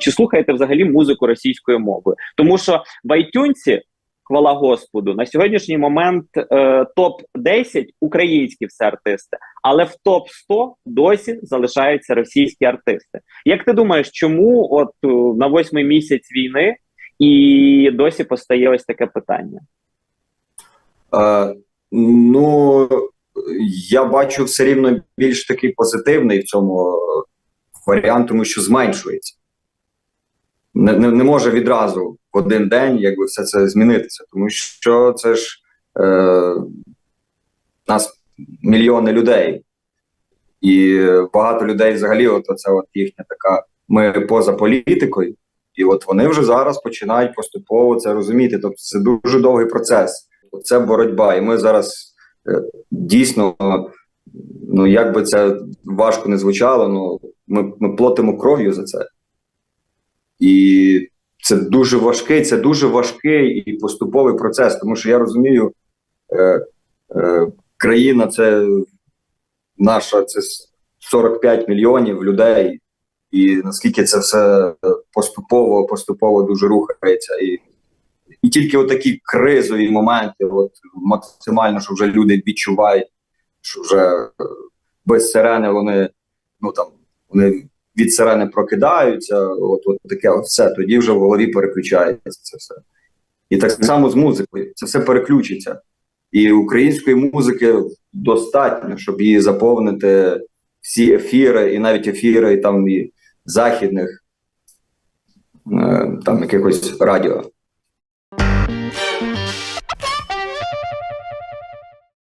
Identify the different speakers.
Speaker 1: Чи слухаєте взагалі музику російською мовою? Тому що в iTunes, хвала Господу, на сьогоднішній момент е, топ 10 українські все артисти, але в топ 100 досі залишаються російські артисти. Як ти думаєш, чому от е, на восьмий місяць війни і досі постає ось таке питання?
Speaker 2: Е, ну, я бачу все рівно більш такий позитивний в цьому варіант, тому що зменшується. Не, не, не може відразу в один день якби все це змінитися, тому що це ж е, нас мільйони людей, і багато людей взагалі, от оце от їхня така, ми поза політикою, і от вони вже зараз починають поступово це розуміти. Тобто це дуже довгий процес. Це боротьба, і ми зараз е, дійсно, ну як би це важко не звучало, ну ми, ми платимо кров'ю за це. І це дуже важкий, це дуже важкий і поступовий процес, тому що я розумію, е, е, країна це наша, це 45 мільйонів людей, і наскільки це все поступово, поступово дуже рухається. І і тільки отакі кризові моменти, от максимально, що вже люди відчувають, що вже е, без сирени вони ну там вони від сирени прокидаються, от, от таке все, тоді вже в голові переключається це все. І так само з музикою. Це все переключиться. І української музики достатньо, щоб її заповнити всі ефіри, і навіть ефіри там і західних е, там якихось радіо.